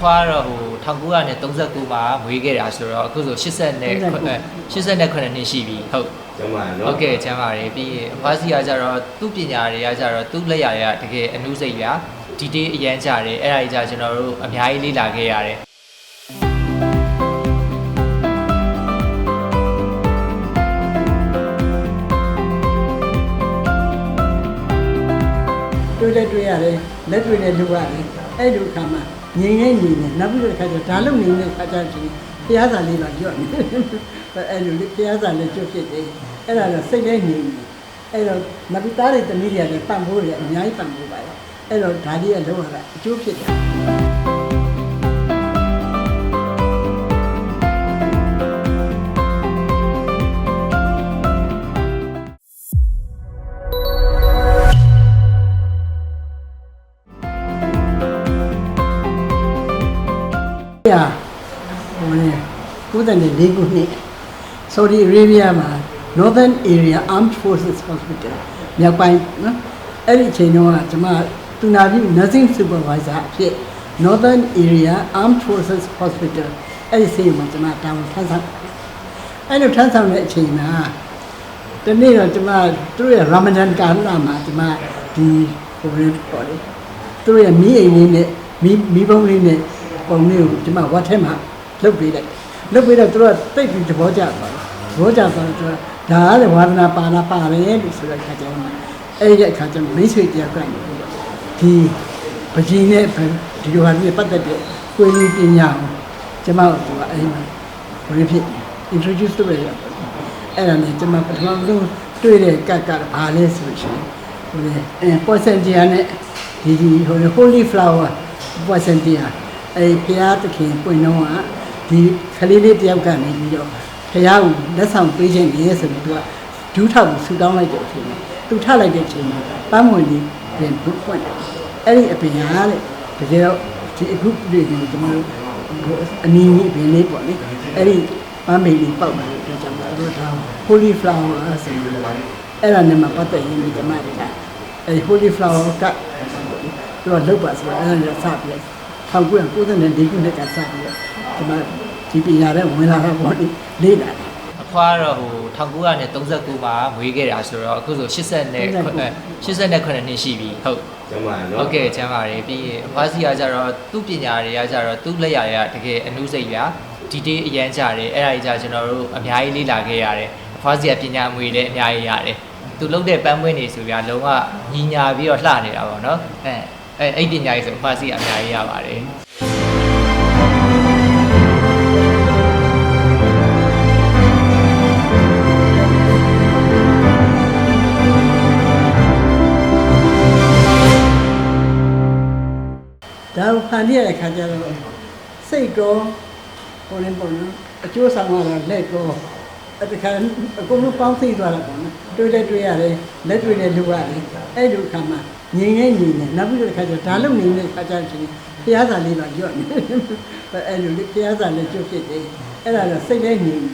ဖွားတော့ဟို1939မှာမွေးခဲ့တာဆိုတော့အခုဆို80နဲ့80နဲ့9နှစ်ရှိပြီဟုတ်ကျမဟုနော်တ်ကဲ့ချမ်းပါတယ်ပြီးရင်အဖွားစီကကြတော့သူ့ပညာတွေကကြတော့သူ့လက်ရတွေကတကယ်အနုစိတ်ပြဒီတေးအရန်ကြတယ်အဲ့ဒါကြီးကြကျွန်တော်တို့အများကြီးလေ့လာခဲ့ရတယ်တွေ့တဲ့တွေ့ရတယ်လက်တွေ့နဲ့လုပ်ရတယ်အဲ့ဒီအခါမှာ ငြိမ်နေနေနေနောက်ပြီးတော့ခါကျဒါလုံနေတဲ့ခါကျချင်းဘုရားစာလေးပါကြော့နေအဲ့လိုလေဘုရားစာလေးကျွတ်ဖြစ်တယ်အဲ့ဒါတော့စိတ်လေးငြိမ်နေအဲ့တော့မပိသားတွေတမီးတွေကလည်းပံ့ပိုးတယ်အများကြီးပံ့ပိုးပါတယ်အဲ့တော့ဒါလေးကလောရတာအကျိုးဖြစ်တယ် ရဟိုလေကိုယ်တိုင်လေးခုနှစ် Saudi Arabia မှာ Northern Area Armed Forces Hospital မြောက်ပိုင်းနော်အဲ့ဒီအချိန်တုန်းကကျွန်မတူနာပြု nursing supervisor အဖြစ် Northern Area Armed Forces Hospital အဲ့ဒီဆေးရုံမှာကျွန်မတာဝန်ထမ်းဆောင်တယ်အဲ့လိုထမ်းဆောင်တဲ့အချိန်မှာတနေ့တော့ကျွန်မသူတို့ရဲ့ Ramadan ကာလမှာကျွန်မဒီဟိုလေးပေါ်လေသူတို့ရဲ့မီးအိမ်လေးနဲ့မီးမီးပုံးလေးနဲ့ ပုံလေးကိုဒီမှာဝတ်ထဲမှာလုတ်ပေးလိုက်လုတ်ပေးတော့သူတို့ကတိတ်ပြီးသဘောကျသွားတယ်သဘောကျသွားတော့သူကဒါကလည်းဝါဒနာပါနာပါတယ်လို့ဆိုတဲ့အခါကျတော့အဲ့ဒီအခါကျတော့မိတ်ဆွေတယောက်ကနေပြီးတော့ဒီပကြီးနဲ့ဒီလိုဟာနဲ့ပတ်သက်တဲ့ကိုယ်လေးပညာကိုကျမတို့ကအဲ့မှာဘယ်လိုဖြစ် introduce လုပ်ရအောင်အဲ့ဒါနဲ့ကျမပထမဆုံးတွေ့တဲ့ကတ်ကဘာလဲဆိုလို့ရှိရင်ဟိုလေအဲပေါ်စန်ဂျီယာနဲ့ဒီဒီဟိုလေ holy flower ပေါ်စန်ဂျီယာ အဲဖရာသခင်ပွင့်တော့ကဒီခလေးလေးတယောက်ကနေပြီးတော့ဖရာကိုလက်ဆောင်ပေးခြင်းလေဆိုပြီးသူကဒူးထောက်ဆူတောင်းလိုက်တဲ့အချိန်မှာသူထလိုက်တဲ့အချိန်မှာပန်းမွေလေးပြန်ဘုတ်ပွင့်တယ်အဲ့ဒီအပြင်ဟာတဲ့တကယ်တော့ဒီအခုပြည်ကိုကျွန်တော်တို့အနီးအပြင်လေးပေါ့လေအဲ့ဒီပန်းမေလေးပေါက်လာတဲ့အတွက်ကြောင့်တို့ဒါ holy flower ဆိုပြီးတော့အဲ့ဒါနဲ့မှပတ်သက်ရင်ဒီဓမ္မတွေကအဲ့ holy flower ကသူကလောက်ပါဆိုတော့အဲ့ဒါနဲ့စပြီး 1994ခုနှစ်ကစပြီးတော့ဒီမှာဒီပညာတဲ့ဝင်လာတာပေါ့လေလေ့လာတယ်အဖွားတော့ဟို1939မှာမွေးခဲ့တာဆိုတော့အခုဆို80နဲ့80နဲ့9နှစ်ရှိပြီဟုတ်ကျမနော်ဟုတ်ကဲ့ချမ်းပါတယ်ပြီးရင်အဖွားစီကကြတော့သူ့ပညာတွေကကြတော့သူ့လက်ရတွေကတကယ်အနုစိတ်ပြဒီတေးအရန်ကြတယ်အဲ့ဒါကြီးကြကျွန်တော်တို့အများကြီးလေ့လာခဲ့ရတယ်အဖွားစီကပညာအမွေလည်းအများကြီးရတယ်သူလုပ်တဲ့ပန်းပွင့်နေဆိုပြလုံးဝညီညာပြီးတော့လှနေတာပေါ့နော်အဲ အဲအဲ့ဒီပညာကြီးဆိုအဖွားစီကအများကြီးရပါတယ်ဒါကိုဖန်တီးရတဲ့ခါကျတော့စိတ်ကောပေါ်နေပေါ်နော်အကျိုးဆောင်ရတာလက်ကောအဲ့ဒီခါအကုန်လုံးပေါင်းသိသွားတာပေါ့နော်တွေ့တဲ့တွေ့ရတယ်လက်တွေ့နဲ့လုပ်ရတယ်အဲ့ဒီအခါမှာ ငြိမ်နေငြိမ်နေနောက်ပြီးတော့ခါကျဒါလုံနေတဲ့ခါကျချင်းဘုရားစာလေးပါကြော့နေအဲ့လိုလေဘုရားစာလေးကျွတ်ဖြစ်တယ်အဲ့ဒါတော့စိတ်လေးငြိမ်နေ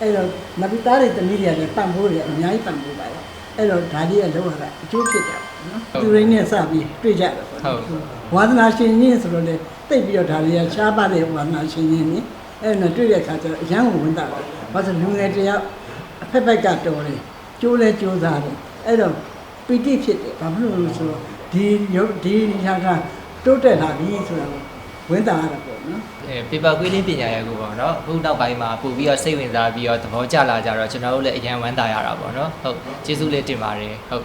အဲ့တော့နဗီသားတွေတမီးတွေကလည်းပံ့ပိုးတယ်အများကြီးပံ့ပိုးပါတယ်အဲ့တော့ဒါလေးကလောရတာအကျိုးဖြစ်တယ်နော်သူရင်းနဲ့စပြီးတွေ့ကြတယ်ပေါ့နော်ဟုတ်ဝါသနာရှင်ကြီးဆိုတော့လေတိတ်ပြီးတော့ဒါတွေကရှားပါတဲ့ဝါသနာရှင်ကြီးနေအဲ့ဒါနဲ့တွေ့တဲ့အခါကျတော့အရန်ကိုဝင်တာပါဘာလို့လူငယ်တယောက်အဖက်ဖက်ကတော်တယ်ကျိုးလဲကျိုးစားတယ်အဲ့တော့ ပီတိဖြစ်တယ်ဘာဖြစ်လို့လဲဆိုတော့ဒီရုပ်ဒီညာကတိုးတက်လာပြီဆိုတာကိုဝင်တာရတာပေါ့နော်အဲပေပါကွေးလေးပညာရဲ့ကိုပေါ့နော်အခုနောက်ပိုင်းမှာပို့ပြီးတော့စိတ်ဝင်စားပြီးတော့သဘောကျလာကြတော့ကျွန်တော်တို့လည်းအရန်ဝမ်းသာရတာပေါ့နော်ဟုတ်ကျေးဇူးလေးတင်ပါတယ်ဟုတ်